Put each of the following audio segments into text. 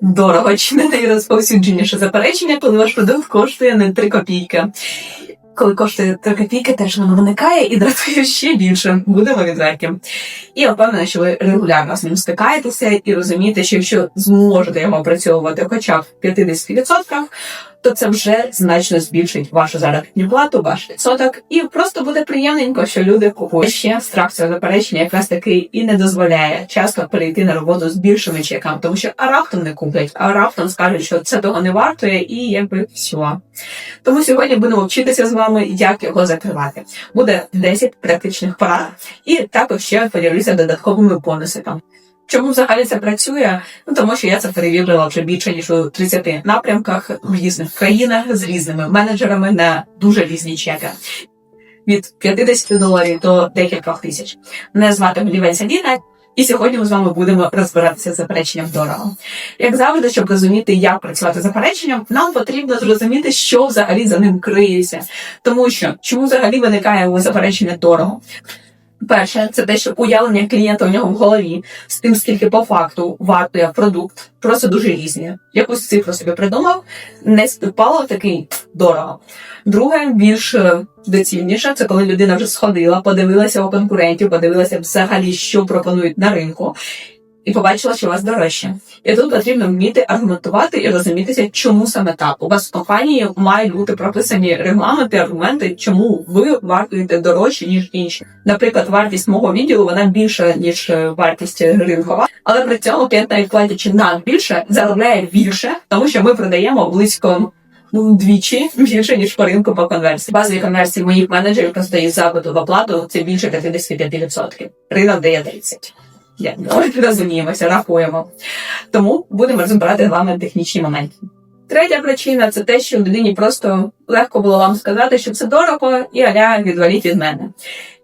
дорого чи не найрозповсюдженіше заперечення, коли ваш продукт коштує не 3 копійки. Коли коштує 3 копійки, теж воно виникає і дратує ще більше. Будемо відверті. І я впевнена, що ви регулярно з ним стикаєтеся і розумієте, що якщо зможете його опрацьовувати хоча б в 50%, то це вже значно збільшить вашу заробітну плату, ваш відсоток, і просто буде приємненько, що люди купують. Ще страх цього заперечення якраз таки і не дозволяє часто перейти на роботу з більшими чеками, тому що а не куплять, а раптом скажуть, що це того не вартує, і якби все. Тому сьогодні будемо вчитися з вами, як його закривати. Буде 10 практичних порад, і також ще поділюся додатковими бонусами. Чому взагалі це працює? Ну тому що я це перевірила вже більше ніж у 30 напрямках в різних країнах з різними менеджерами на дуже різні чеки. Від 50 доларів до декількох тисяч. Мене звати Голівець Аліна, і сьогодні ми з вами будемо розбиратися з запереченням дорого. Як завжди, щоб розуміти, як працювати з запереченням, нам потрібно зрозуміти, що взагалі за ним криється. Тому що чому взагалі виникає заперечення дорого? Перше, це те, що уявлення клієнта у нього в голові з тим, скільки по факту вартує продукт, просто дуже різні. Якусь цифру собі придумав, не співпало такий дорого. Друге, більш е, доцільніше, це коли людина вже сходила, подивилася у конкурентів, подивилася взагалі, що пропонують на ринку. І побачила, що у вас дорожче. І тут потрібно вміти аргументувати і розумітися, чому саме так. У вас в компанії мають бути прописані регламенти, аргументи, чому ви вартуєте дорожче, ніж інші. Наприклад, вартість мого відділу вона більша, ніж е, вартість ринкова, але при цьому клієнт, навіть платячи нам більше, заробляє більше, тому що ми продаємо близько. Ну, двічі більше, ніж по ринку по конверсії. Базові конверсії моїх менеджерів просто запиту в оплату це більше 55%. Ринок дає 30%. Я розуміємося, рахуємо. Тому будемо розбирати з вами технічні моменти. Третя причина це те, що людині просто легко було вам сказати, що це дорого, і аля відваліть від мене.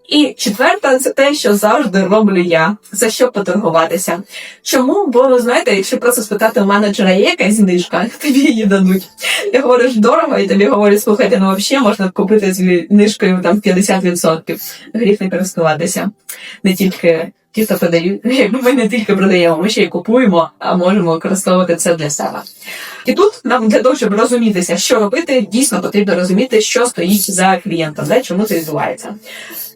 І четверта це те, що завжди роблю я, за що поторгуватися. Чому? Бо ви знаєте, якщо просто спитати у менеджера, є якась знижка, тобі її дадуть. Я говориш дорого, і тобі говорять, слухайте, ну взагалі можна купити з знижкою там 50%. Гріх не користуватися. Не тільки ті, хто продають, ми не тільки продаємо, ми ще й купуємо, а можемо використовувати це для себе. І тут нам для того, щоб розумітися, що робити, дійсно потрібно розуміти, що стоїть за клієнтом, де чому це відбувається.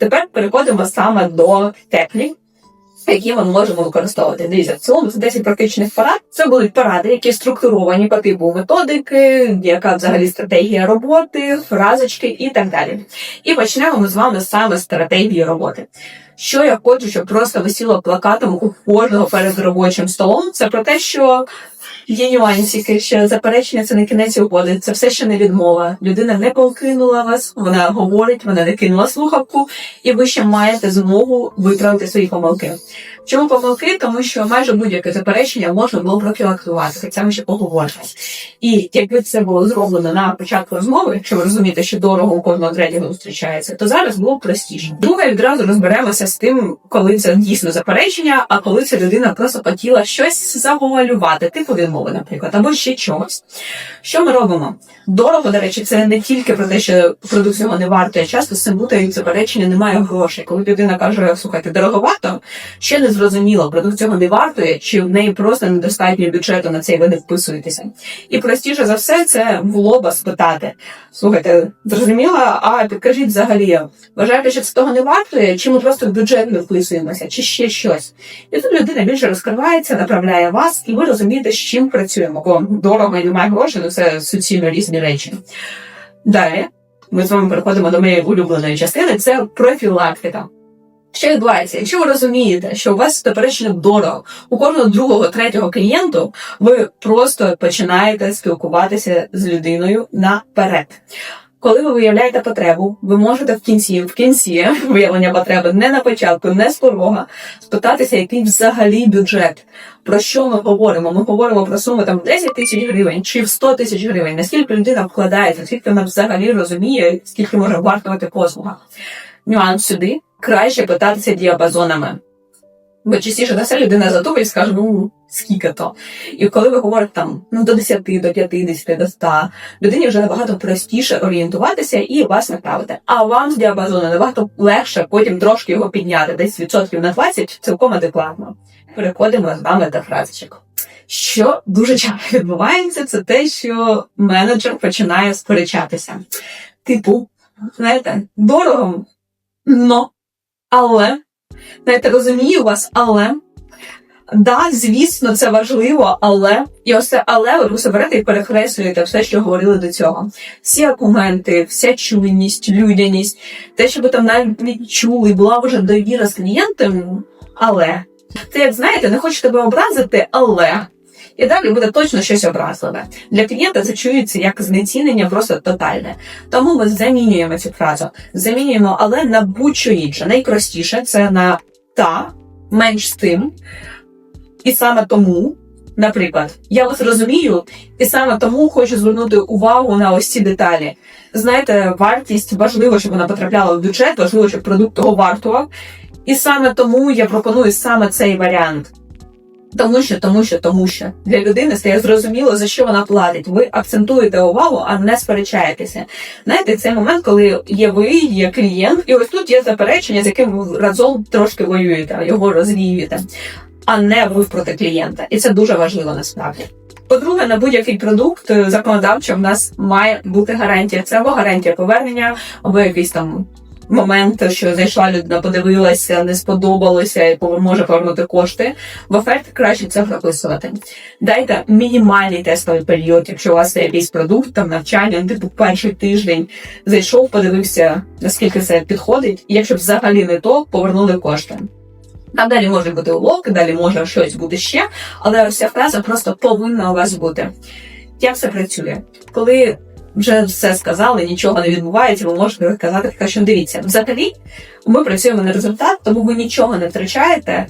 Тепер переходимо саме до технік. Які ми можемо використовувати. Дивіться, в цілому це 10 практичних порад. Це будуть поради, які структуровані по типу методики, яка взагалі стратегія роботи, фразочки і так далі. І почнемо ми з вами саме з стратегії роботи. Що я хочу, щоб просто висіло плакатом у кожного перед робочим столом, це про те, що є нюансики, що заперечення це не кінець угоди, це все ще не відмова. Людина не покинула вас, вона говорить, вона не кинула слухавку, і ви ще маєте змогу виправити свої помилки. Чому помилки? Тому що майже будь-яке заперечення можна було профілактувати, хоча ми ще поговоримо. І якби це було зроблено на початку розмови, якщо ви розумієте, що дорого у кожного третього зустрічається, то зараз було простіше. Друге, відразу розберемося з тим, коли це дійсно заперечення, а коли ця людина просто хотіла щось завуалювати, типу відмови, наприклад, або ще чогось. Що ми робимо? Дорого, до речі, це не тільки про те, що продукт цього не вартує. Часто з цим плутають заперечення, немає грошей. Коли людина каже, слухайте, дороговато, ще не зрозуміло, продукт цього не вартує, чи в неї просто недостатньо бюджету на це, і ви не вписуєтеся. І простіше за все, це в лоба спитати. Слухайте, зрозуміла, а підкажіть взагалі, вважаєте, що це того не вартує, чи ми просто бюджет не вписуємося, чи ще щось. І тут людина більше розкривається, направляє вас, і ви розумієте, з чим працюємо. Бо дорого і немає грошей, ну це суцільно різні речі. Далі ми з вами переходимо до моєї улюбленої частини, це профілактика. Що відбувається? Якщо ви розумієте, що у вас заперечення дорого, у кожного другого, третього клієнту ви просто починаєте спілкуватися з людиною наперед. Коли ви виявляєте потребу, ви можете в кінці, в кінці виявлення потреби, не на початку, не з порога, спитатися, який взагалі бюджет. Про що ми говоримо? Ми говоримо про суму там 10 тисяч гривень чи в 100 тисяч гривень. Наскільки людина вкладається, наскільки вона взагалі розуміє, скільки може вартувати послуга. Нюанс сюди краще питатися діапазонами. Бо частіше за все людина задумає і скаже, ну скільки то. І коли ви говорите там ну до 10, до 50, до 100, людині вже набагато простіше орієнтуватися і вас направити. А вам з діапазону набагато легше потім трошки його підняти, десь відсотків на 20, цілком адекватно. Переходимо з вами до фразочок. Що дуже часто відбувається, це те, що менеджер починає сперечатися. Типу, знаєте, дорого, но, але, знаєте, розумію вас, але. Да, звісно, це важливо, але і ось це але ви просто берете і перехреслюєте все, що говорили до цього. Всі аргументи, вся чуйність, людяність, те, що ви там навіть чули, була вже довіра з клієнтом, але це як знаєте, не хочу тебе образити, але. І далі буде точно щось образливе. Для клієнта це чується як знецінення просто тотальне. Тому ми замінюємо цю фразу. Замінюємо, але на будь-що інше. Найпростіше це на та, менш з тим. І саме тому, наприклад, я вас розумію, і саме тому хочу звернути увагу на ось ці деталі. Знаєте, вартість важливо, щоб вона потрапляла в бюджет, важливо, щоб продукт того вартував. І саме тому я пропоную саме цей варіант. Тому що, тому що, тому що для людини стає зрозуміло, за що вона платить. Ви акцентуєте увагу, а не сперечаєтеся. Знаєте, цей момент, коли є ви, є клієнт, і ось тут є заперечення, з яким ви разом трошки воюєте, його розвіюєте, а не ви проти клієнта. І це дуже важливо насправді. По-друге, на будь-який продукт е, законодавчо в нас має бути гарантія. Це або гарантія повернення, або якийсь там момент, що зайшла людина, подивилася, не сподобалося і може повернути кошти. В оферті краще це прописувати. Дайте мінімальний тестовий період, якщо у вас є якийсь продукт, там навчання, ну, типу перший тиждень зайшов, подивився, наскільки це підходить, і якщо взагалі не то, повернули кошти. Там далі можуть бути уловки, далі може щось бути ще, але ось ця фраза просто повинна у вас бути. Як це працює? Коли вже все сказали, нічого не відбувається, ви можете сказати, така, що дивіться, взагалі ми працюємо на результат, тому ви нічого не втрачаєте.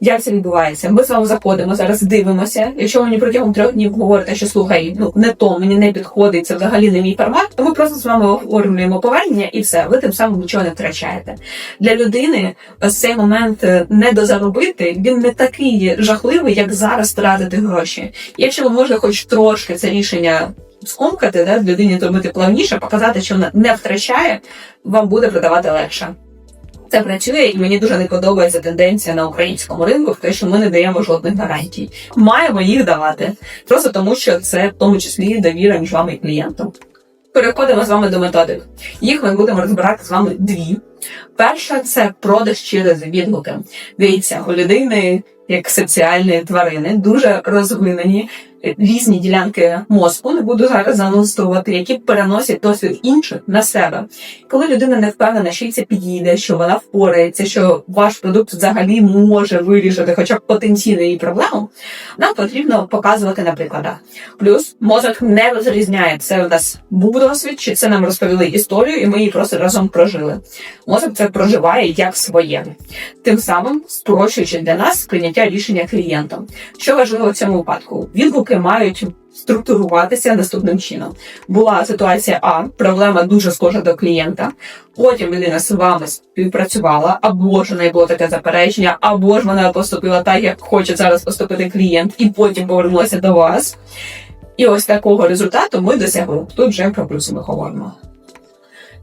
Як це відбувається? Ми з вами заходимо зараз, дивимося. Якщо мені протягом трьох днів говорите, що слухай, ну не то мені не підходить, це взагалі не мій формат, то ми просто з вами оформлюємо повернення і все. Ви тим самим нічого не втрачаєте. Для людини ось цей момент е, не дозаробити, він не такий жахливий, як зараз тратити гроші. Якщо ви можете хоч трошки це рішення скомкати, да, людині зробити плавніше, показати, що вона не втрачає, вам буде продавати легше. Це працює, і мені дуже не подобається тенденція на українському ринку, в те, що ми не даємо жодних гарантій. Маємо їх давати, просто тому що це в тому числі довіра між вами і клієнтом. Переходимо з вами до методик. Їх ми будемо розбирати з вами дві. Перша це продаж через відгуки. Дивіться, у людини, як соціальні тварини, дуже розвинені різні ділянки мозку. Не буду зараз заносувати, які переносять досвід інших на себе. Коли людина не впевнена, що їй це підійде, що вона впорається, що ваш продукт взагалі може вирішити, хоча б потенційну її проблему, нам потрібно показувати на прикладах. Плюс мозок не розрізняє, це у нас був досвід, чи це нам розповіли історію, і ми її просто разом прожили. Мозок це проживає як своє, тим самим спрощуючи для нас прийняття рішення клієнтом. Що важливо в цьому випадку? Відгуки мають структуруватися наступним чином. Була ситуація А, проблема дуже схожа до клієнта. Потім людина з вами співпрацювала, або ж у неї було таке заперечення, або ж вона поступила так, як хоче зараз поступити клієнт, і потім повернулася до вас. І ось такого результату ми досягли. Тут вже про плюси ми говоримо.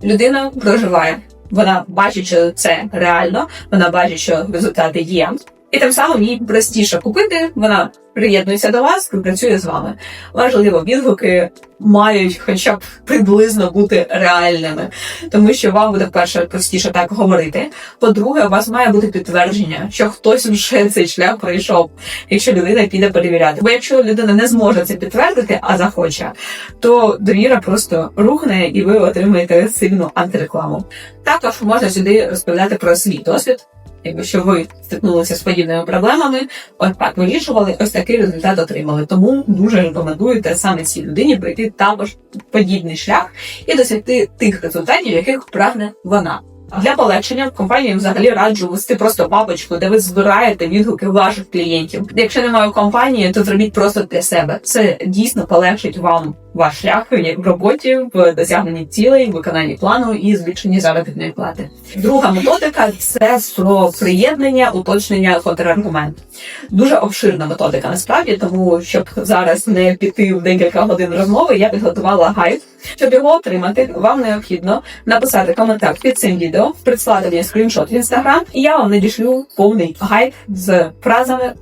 Людина проживає, вона бачить, що це реально, вона бачить, що результати є. І тим самим їй простіше купити, вона приєднується до вас, співпрацює з вами. Важливо, відгуки мають хоча б приблизно бути реальними, тому що вам буде перше простіше так говорити. По-друге, у вас має бути підтвердження, що хтось вже цей шлях пройшов, якщо людина піде перевіряти. Бо якщо людина не зможе це підтвердити, а захоче, то довіра просто рухне і ви отримаєте сильну антирекламу. Також можна сюди розповідати про свій досвід. Якби що ви стикнулися з подібними проблемами, ось так вирішували, ось такий результат отримали. Тому дуже рекомендуєте саме цій людині пройти також подібний шлях і досягти тих результатів, яких прагне вона. Для полегшення компанії взагалі раджу вести просто папочку, де ви збираєте відгуки ваших клієнтів. Якщо немає компанії, то зробіть просто для себе. Це дійсно полегшить вам ваш шлях в роботі, в досягненні цілей, виконанні плану і збільшенні заробітної плати. Друга методика це про приєднання, уточнення контраргумент. Дуже обширна методика насправді, тому щоб зараз не піти в декілька годин розмови, я підготувала гайд. Щоб його отримати, вам необхідно написати коментар під цим відео, прислати мені скріншот в інстаграм, і я вам надішлю повний гайд з фразами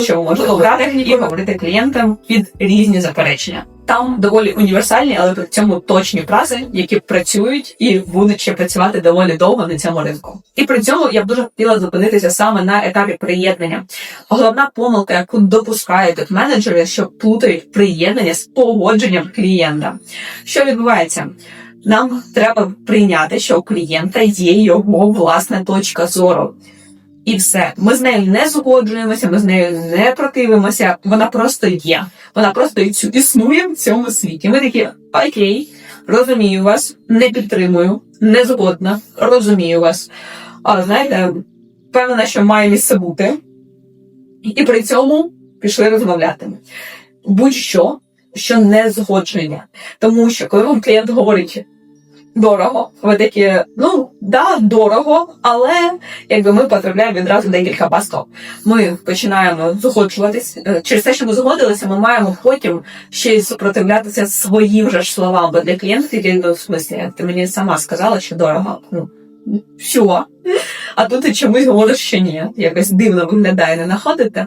що ви можете обрати і говорити клієнтам під різні заперечення. Там доволі універсальні, але при цьому точні фрази, які працюють і будуть ще працювати доволі довго на цьому ринку. І при цьому я б дуже хотіла зупинитися саме на етапі приєднання. Головна помилка, яку допускають тут менеджери, що плутають приєднання з погодженням клієнта. Що відбувається? Нам треба прийняти, що у клієнта є його власна точка зору. І все. Ми з нею не згоджуємося, ми з нею не противимося. Вона просто є. Вона просто існує в цьому світі. Ми такі окей, розумію вас, не підтримую, не згодна, розумію вас. Але знаєте, впевнена, що має місце бути. І при цьому пішли розмовляти. Будь-що, що не згодження. Тому що коли вам клієнт говорить дорого, ви такі, ну да, дорого, але якби ми потрапляємо відразу декілька пасток. Ми починаємо згоджуватись. Е, Через те, що ми згодилися, ми маємо потім ще й супротивлятися своїм же ж словам. Бо для клієнтів які, ну, в смислі, ти мені сама сказала, що дорого. Ну, що? А тут ти чомусь говориш, що ні. Якось дивно виглядає, не знаходите?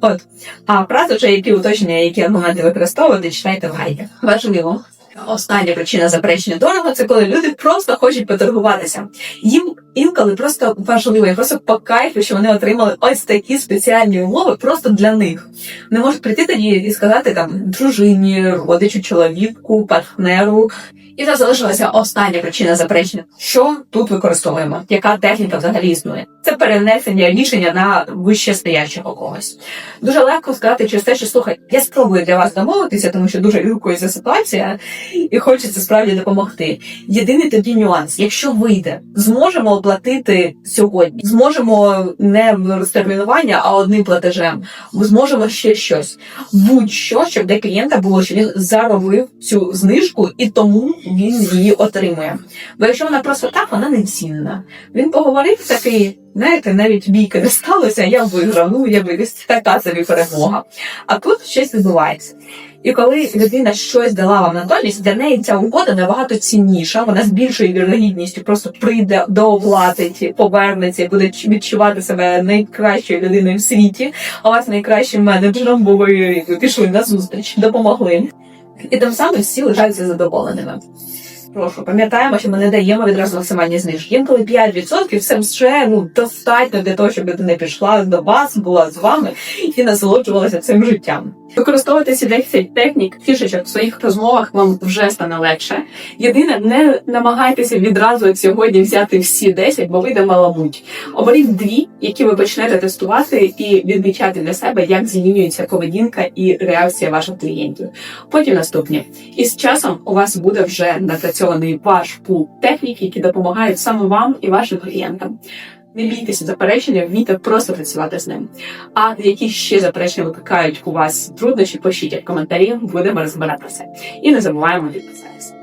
От. А фрази вже які уточнення, які аргументи використовувати, читайте в гайді. Важливо. Остання причина заперечення дорого це коли люди просто хочуть поторгуватися. Їм інколи просто важливо, просто по кайфу, що вони отримали ось такі спеціальні умови просто для них. Не можуть прийти тоді і сказати там дружині, родичу, чоловіку, партнеру. І це залишилася остання причина заперечення. Що тут використовуємо? Яка техніка взагалі існує? Це перенесення рішення на вище стоячого когось. Дуже легко сказати через те, що слухай, я спробую для вас домовитися, тому що дуже люкується ситуація, і хочеться справді допомогти. Єдиний тоді нюанс: якщо вийде, зможемо оплатити сьогодні, зможемо не розтермінування, а одним платежем. Ми зможемо ще щось. Будь-що, щоб для клієнта було, що він заробив цю знижку, і тому він її отримує. Бо якщо вона просто так, вона не цінна. Він поговорив такий. Знаєте, навіть бійки не сталося, я виграв, ну я виріс, така собі перемога. А тут щось відбувається. І коли людина щось дала вам натомість, для неї ця угода набагато цінніша. Вона з більшою вірогідністю просто прийде дооплатить, повернеться, і буде відчувати себе найкращою людиною в світі, а вас найкращим менеджером, бо ви пішли на зустріч, допомогли. І тим самим всі лишаються задоволеними. Прошу, пам'ятаємо, що ми не даємо відразу максимальні знижки. Інколи 5% це вже ну достатньо для того, щоб людина пішла до вас, була з вами і насолоджувалася цим життям. Використовувати ці 10 технік, фішечок в своїх розмовах вам вже стане легше. Єдине, не намагайтеся відразу сьогодні взяти всі 10, бо вийде маламуть. Оберіть дві, які ви почнете тестувати і відмічати для себе, як змінюється поведінка і реакція ваших клієнтів. Потім наступні. І з часом у вас буде вже напрацьований ваш пул технік, які допомагають саме вам і вашим клієнтам. Не бійтеся заперечення, вмійте просто працювати з ним. А які ще заперечення викликають у вас труднощі, пишіть в коментарі, будемо розбиратися. І не забуваємо підписатися.